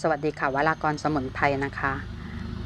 สวัสดีค่ะวรากรสมุนไพรนะคะ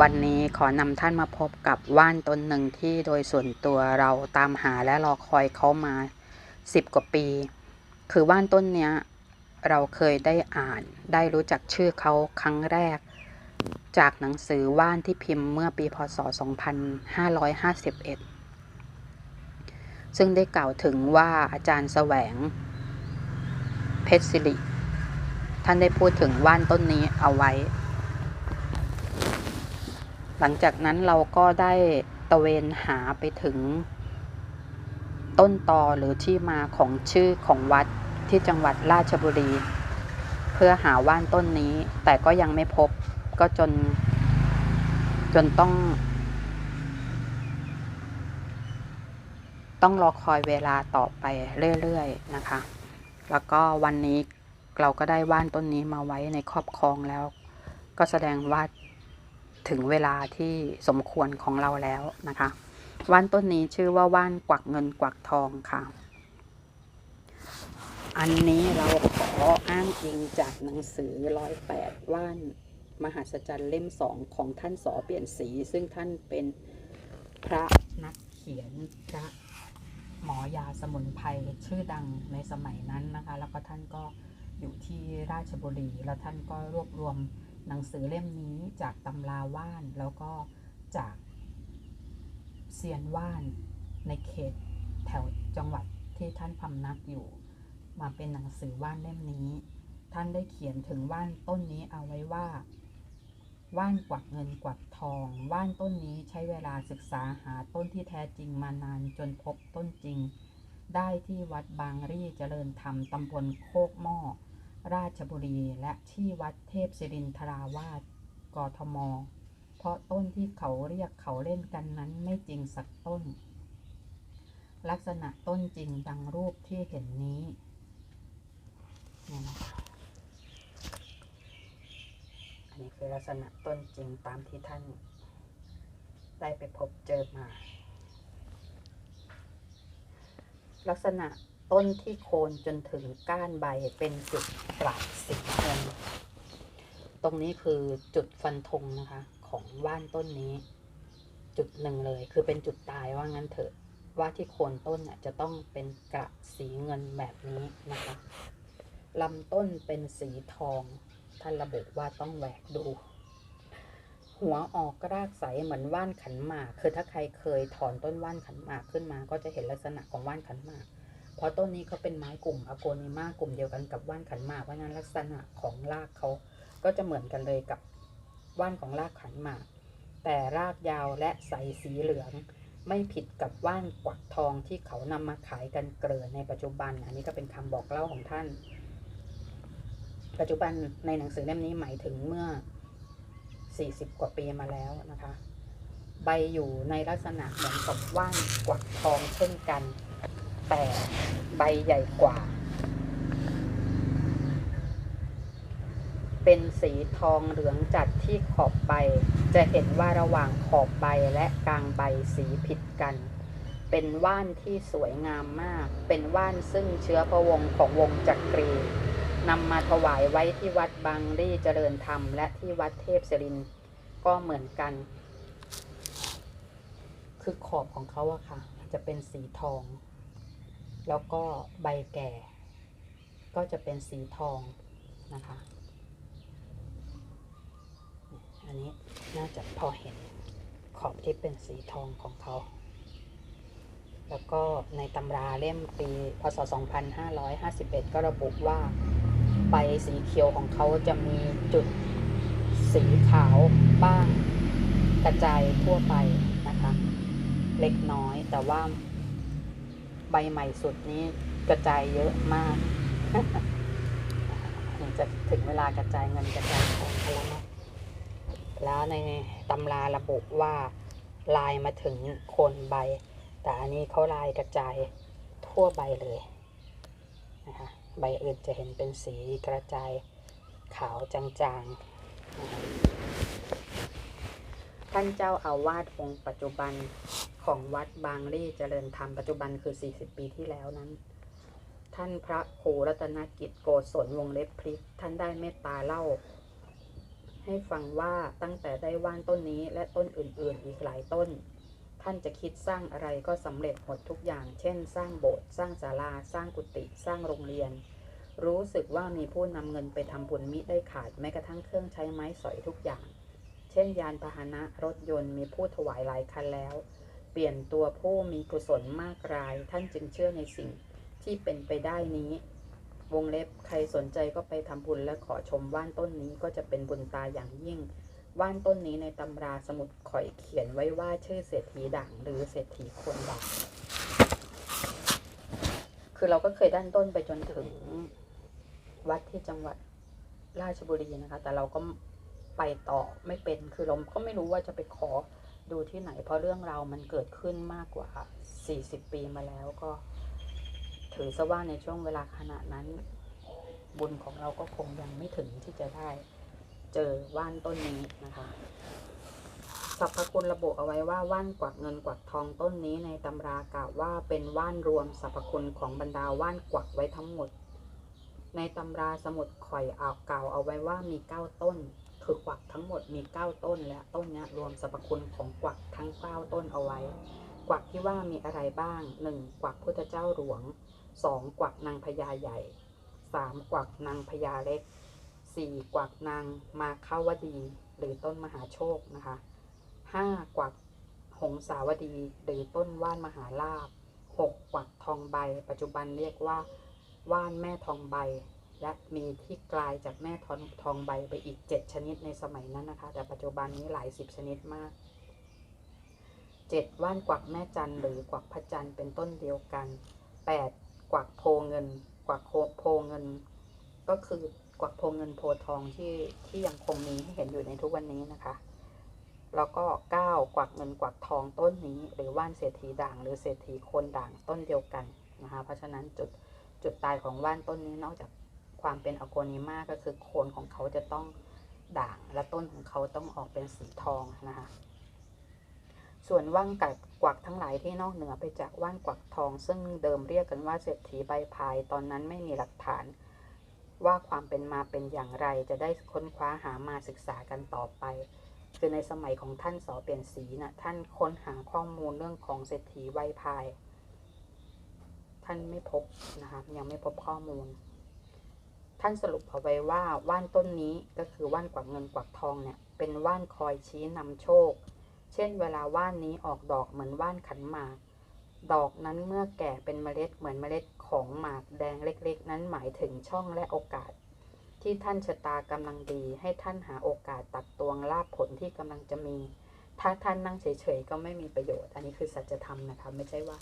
วันนี้ขอนำท่านมาพบกับว่านต้นหนึ่งที่โดยส่วนตัวเราตามหาและรอคอยเขามา 10 กว่าปี คือว่านต้นเนี้ยเราเคยได้อ่านได้รู้จักชื่อเขาครั้งแรก จากหนังสือว่านที่พิมพ์เมื่อปีพศ 2551 ซึ่งได้กล่าวถึงว่าอาจารย์แสวง เพชรสิริ ท่านได้พูดถึงว่านต้นนี้เอาไว้ หลังจากนั้นเราก็ได้ตะเวนหาไปถึง ต้นตอหรือที่มาของชื่อของวัดที่จังหวัดราชบุรี เพื่อหาว่านต้นนี้ แต่ก็ยังไม่พบก็จน จนต้อง ต้องรอคอยเวลาต่อไปเรื่อยๆนะคะ แล้วก็วันนี้ เราก็ได้ว่านต้นนี้มาไว้ในครอบครองแล้ว ก็แสดงว่าถึงเวลาที่สมควรของเราแล้วนะคะ ว่านต้นนี้ชื่อว่าว่านกวักเงินกวักทองค่ะ อันนี้เราขออ้างอิงจากหนังสือร้อยแปดว่านมหัศจรรย์เล่มสองของท่านสอเปลี่ยนสี ซึ่งท่านเป็นพระนักเขียนพระหมอยาสมุนไพรชื่อดังในสมัยนั้นนะคะ แล้วก็ท่านก็ อยู่ที่ราชบุรี แล้วท่านก็รวบรวมหนังสือเล่มนี้จากตำราว่านแล้วก็จากเซียนว่านในเขตแถวจังหวัดที่ท่านพำนักอยู่ มาเป็นหนังสือว่านเล่มนี้ ท่านได้เขียนถึงว่านต้นนี้เอาไว้ว่า ว่านกวักเงินกวักทอง ว่านต้นนี้ใช้เวลาศึกษาหาต้นที่แท้จริงมานานจนพบต้นจริง ได้ที่วัดบางรี่เจริญธรรมตำบลโคกหม้อ ราชบุรีและที่วัดเทพศิรินทราวาสกทม เพราะต้นที่เขาเรียกเขาเล่นกันนั้นไม่จริงสักต้น ลักษณะต้นจริงดังรูปที่เห็นนี้นี่นะคะอันนี้คือลักษณะต้นจริงตามที่ท่าน ได้ไปพบเจอมา ลักษณะ ต้นที่โคนจนถึงก้านใบเป็นจุดปราดสีเงินตรงนี้คือจุดฟันธงนะคะ ของว่านต้นนี้ จุดหนึ่งเลย คือเป็นจุดตายว่างั้นเถอะว่าที่โคนต้นน่ะจะต้องเป็นกระสีเงินแบบนี้นะคะลำต้นเป็นสีทองท่านระบุว่าต้องแหวกดู หัวออกรากใสเหมือนว่านขันหมาก คือถ้าใครเคยถอนต้นว่านขันหมากขึ้นมา ก็จะเห็นลักษณะของว่านขันหมาก เพราะต้นนี้เขาเป็นไม้กลุ่มอโกนิมากลุ่มเดียวกันกับว่านขันหมากเพราะฉะนั้นลักษณะของรากเขาก็จะเหมือนกันเลยกับว่านของรากขันหมาก แต่รากยาวและใสสีเหลือง ไม่ผิดกับว่านกวักทองที่เขานำมาขายกันเกลื่อนในปัจจุบัน อันนี้ก็เป็นคำบอกเล่าของท่าน ปัจจุบันในหนังสือเล่มนี้หมายถึงเมื่อ 40 กว่าปีมาแล้วนะคะ ใบอยู่ในลักษณะเหมือนกับว่านกวักทองเช่นกัน แต่ใบใหญ่กว่า เป็นสีทองเหลืองจัดที่ขอบใบ จะเห็นว่าระหว่างขอบใบและกลางใบสีผิดกัน เป็นว่านที่สวยงามมาก เป็นว่านซึ่งเชื้อพระวงศ์ของวงจักรีนำมาถวายไว้ที่วัดบางรี่เจริญธรรม และที่วัดเทพศิรินก็เหมือนกัน คือขอบของเขาอะค่ะ จะเป็นสีทอง แล้วก็ใบแก่ ก็จะเป็นสีทองนะคะ อันนี้น่าจะพอเห็นขอบที่เป็นสีทองของเขา แล้วก็ในตำราเล่มปีพศ 2551 ก็ระบุว่าใบสีเขียวของเขาจะมีจุดสีขาวบ้าง กระจายทั่วไปนะคะ เล็กน้อยแต่ว่า ใบใหม่สุดนี้กระจายเยอะมากนี่จะถึงเวลากระจายเงินกระจายทองกันแล้วนะแล้วในตำราระบุว่าลายมาถึงโคนใบ แต่อันนี้เขาลายกระจายทั่วใบเลยนะคะใบอื่นจะเห็นเป็นสีกระจายขาวจางๆ ท่านเจ้าอาวาสองค์ปัจจุบัน ของวัดบางรี่เจริญธรรมปัจจุบันคือ 40 ปีที่แล้วนั้น ท่านพระครูรัตนกิจโกศลวงเล็บพริก ท่านได้เมตตาเล่า ให้ฟังว่าตั้งแต่ได้ว่านต้นนี้และต้นอื่นๆ อีกหลายต้น ท่านจะคิดสร้างอะไรก็สำเร็จหมดทุกอย่าง เช่น สร้างโบสถ์สร้างศาลา สร้างกุฏิสร้างโรงเรียน รู้สึกว่ามีผู้นำเงินไปทำบุญมิได้ขาดแม้กระทั่งเครื่องใช้ไม้สอยทุกอย่างเช่นยานพาหนะรถยนต์มีผู้ถวายหลายคันแล้ว เปลี่ยนตัวผู้มีกุศลมากราย ท่านจึงเชื่อในสิ่งที่เป็นไปได้นี้ วงเล็บใครสนใจก็ไปทำบุญและขอชมว่านต้นนี้ก็จะเป็นบุญตาอย่างยิ่ง ว่านต้นนี้ในตำราสมุดข่อยเขียนไว้ว่าชื่อเศรษฐีด่างหรือเศรษฐีคนด่างคือเราก็เคยด้านต้นไปจนถึงวัดที่จังหวัดราชบุรีนะคะ แต่เราก็ไปต่อไม่เป็น คือเราก็ไม่รู้ว่าจะไปขอ ดูที่ไหน เพราะเรื่องเรามันเกิดขึ้นมากกว่า 40 ปีมาแล้วก็ ถือซะว่าในช่วงเวลาขณะนั้น บุญของเราก็คงยังไม่ถึงที่จะได้ เจอว่านต้นนี้นะคะสรรพคุณระบุเอาไว้ว่าว่านกวักเงินกวักทองต้นนี้ในตำรากล่าวว่าเป็นว่านรวมสรรพคุณของบรรดาว่านกวักไว้ทั้งหมด ในตำราสมุดข่อยอ่าวกล่าวเอาไว้ว่ามีเก้าต้น คือกวักทั้งหมดมีเก้าต้นและต้นนี้รวมสรรพคุณของกวักทั้งเก้าต้นเอาไว้ กวักที่ว่ามีอะไรบ้างหนึ่งกวักพุทธเจ้าหลวงสองกวักนางพญาใหญ่สามกวักนางพญาเล็กสี่กวักนางมาคาวดี หรือต้นมหาโชคนะคะห้ากวักหงสาวดีหรือต้นว่านมหาลาภหกกวักทองใบ ปัจจุบันเรียกว่าว่านแม่ทองใบ และมีที่กลายจากแม่ทองทองใบไปอีก 7 ชนิดในสมัยนั้นนะคะ แต่ปัจจุบันนี้หลายสิบชนิดมาก 7. ว่านกวักแม่จันหรือกวักพระจันทร์เป็นต้นเดียวกัน 8. กวักโพเงิน กวักโพเงิน ก็คือกวักโพเงินโพทองที่ที่ยังคงมีให้เห็นอยู่ในทุกวันนี้นะคะแล้วก็ 9 กวักเงินกวักทองต้นนี้ หรือว่านเศรษฐีด่าง หรือเศรษฐีคนด่างต้นเดียวกันนะคะเพราะฉะนั้นจุดจุดตายของว่านต้นนี้นอกจาก ความเป็นอโกนิมาก็คือโคนของเขาจะต้องด่างและต้นของเขาต้องออกเป็นสีทองนะคะ ส่วนว่างกัดกวักทั้งหลายที่นอกเหนือไปจากว่านกวักทอง ซึ่งเดิมเรียกกันว่าเศรษฐีใบพายตอนนั้นไม่มีหลักฐาน ว่าความเป็นมาเป็นอย่างไรจะได้ค้นคว้าหามาศึกษากันต่อไป คือในสมัยของท่านสอเปลี่ยนสีนะ่ะท่านค้นหาข้อมูลเรื่องของเศรษฐีใบพาย ท่านไม่พบนะคะยังไม่พบข้อมูล ท่านสรุปเอาไว้ว่าว่านต้นนี้ก็คือว่านกวักเงินกวักทองเนี่ยเป็นว่านคอยชี้นำโชค เช่น เวลาว่านนี้ออกดอกเหมือนว่านขันหมาก ดอกนั้นเมื่อแก่เป็นเมล็ดเหมือนเมล็ดของหมากแดงเล็กๆ นั้นหมายถึงช่องและโอกาส ที่ท่านชะตากำลังดีให้ท่านหาโอกาสตักตวงลาภผลที่กำลังจะมี ถ้าท่านนั่งเฉยๆก็ไม่มีประโยชน์ อันนี้คือสัจธรรมนะคะ ไม่ใช่ว่า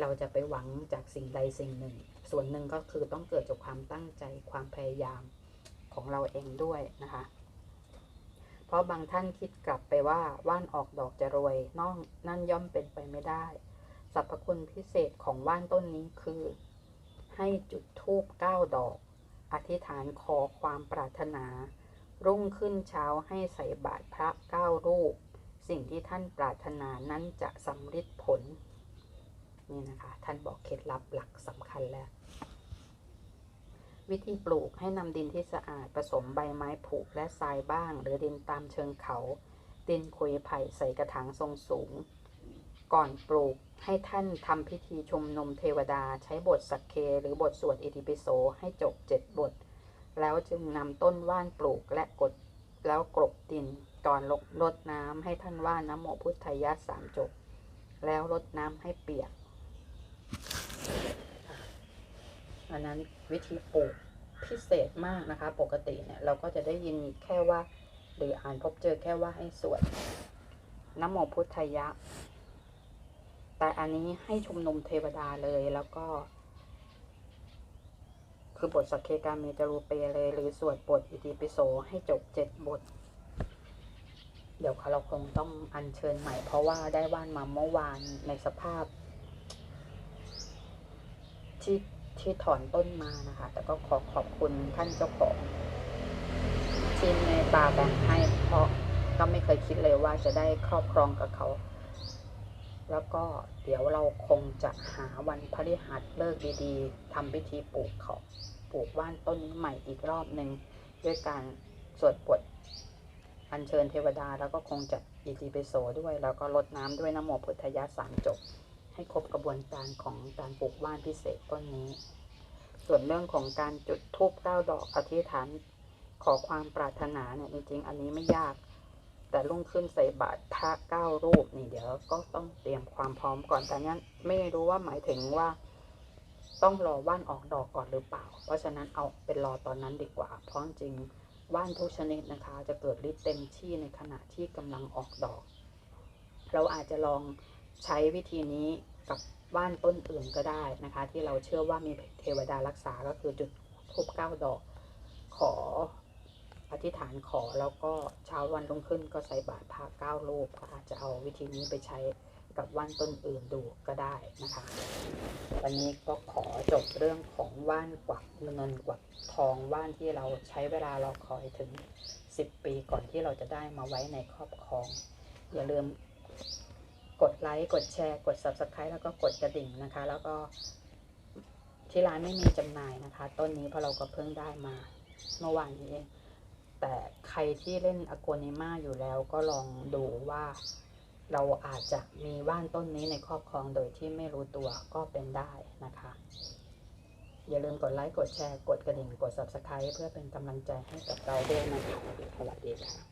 เราจะไปหวังจากสิ่งใดสิ่งหนึ่ง ส่วนหนึ่งก็คือต้องเกิดจากความตั้งใจความพยายามของเราเองด้วยนะคะ เพราะบางท่านคิดกลับไปว่าว่านออกดอกจะรวยนอกนั่นย่อมเป็นไปไม่ได้สรรพคุณพิเศษของว่านต้นนี้คือ ให้จุดธูปเก้าดอก อธิษฐานขอความปรารถนา รุ่งขึ้นเช้าให้ใส่บาตรพระเก้ารูป สิ่งที่ท่านปรารถนานั้นจะสำฤทธิ์ผล นี่นะคะ ท่านบอกเคล็ดลับหลักสำคัญแล้ว วิธีปลูกให้นำดินที่สะอาดผสมใบไม้ผุและทรายบ้าง หรือดินตามเชิงเขา ดินคุยไผ่ใส่กระถางทรงสูง ก่อนปลูกให้ท่านทำพิธีชุมนุมเทวดาใช้บทสักเค หรือบทสวดอิติปิโสให้จบเจ็ดบท แล้วจึงนำต้นว่านปลูกและกดแล้วกลบดินก่อนลดรดน้ำให้ท่านว่านะโมพุทธายะสามจบ แล้วรดน้ำให้เปียก อันนั้น วิธีปลูกพิเศษมากนะคะ ปกติเนี่ยเราก็จะได้ยินแค่ว่า หรืออ่านพบเจอแค่ว่าให้สวดนโมพุทธยะ แต่อันนี้ให้ชุมนุมเทวดาเลยแล้วก็ คือบทสักเคกาเมจารูเปเลย หรือสวดบทอิติปิโสให้จบเจ็ดบท เดี๋ยวเราคงต้องอัญเชิญใหม่เพราะว่าได้ว่านมาเมื่อวานในสภาพที่ ที่ถอนต้นมานะคะ แต่ก็ขอขอบคุณท่านเจ้าของที่เมตตาแบ่งให้เพราะก็ไม่เคยคิดเลยว่าจะได้ครอบครองกับเขา แล้วก็เดี๋ยวเราคงจะหาวันพฤหัสเลิกดีๆทำพิธีปลูกเขาปลูกว่านต้นนี้ใหม่อีกรอบหนึ่งด้วยการสวดบทอัญเชิญเทวดาแล้วก็คงจะอิติปิโสด้วย แล้วก็ลดน้ำด้วยน้ำโมพุทธยะสามจบ ให้ครบกระบวนการของการปลูกว่านพิเศษต้นนี้ ส่วนเรื่องของการจุดธูปเก้าดอกอธิษฐานขอความปรารถนาเนี่ยจริงๆ อันนี้ไม่ยาก แต่รุ่งขึ้นใส่บาตรพระเก้ารูปนี่เดี๋ยวก็ต้องเตรียมความพร้อมก่อนแต่นั้นไม่รู้ว่าหมายถึงว่า ต้องรอว่านออกดอกก่อนหรือเปล่า เพราะฉะนั้นเอาเป็นรอตอนนั้นดีกว่า เพราะจริงว่านทุกชนิดนะคะ จะเกิดฤทธิ์เต็มที่ในขณะที่กำลังออกดอก เราอาจจะลอง ใช้วิธีนี้กับว่านต้นอื่นก็ได้นะคะ ที่เราเชื่อว่ามีเทวดารักษาก็คือจุดทูบเก้าดอก ขออธิษฐานขอแล้วก็เช้าวันรุ่งขึ้นก็ใส่บาตรพระเก้ารูปก็อาจจะเอาวิธีนี้ไปใช้กับว่านต้นอื่นดูก็ได้นะคะ วันนี้ก็ขอจบเรื่องของว่านกวักเงินกวักทองว่านที่เราใช้เวลารอคอยถึง 10 ปีก่อนที่เราจะได้มาไว้ในครอบครอง อย่าลืม กดไลค์กดแชร์ กด Subscribe แล้วก็กดกระดิ่งนะคะ แล้วก็ที่ร้านไม่มีจำหน่ายนะคะ ต้นนี้เพราะเราก็เพิ่งได้มาเมื่อวานนี้เองแต่ใครที่เล่นอโกนิมาอยู่แล้วก็ลองดูว่าเราอาจจะมีว่านต้นนี้ในครอบครองโดยที่ไม่รู้ตัวก็เป็นได้นะคะ อย่าลืมกดไลค์ กดแชร์ กดกระดิ่ง กด Subscribe เพื่อเป็นกำลังใจให้กับเราด้วยนะคะสวัสดีค่ะ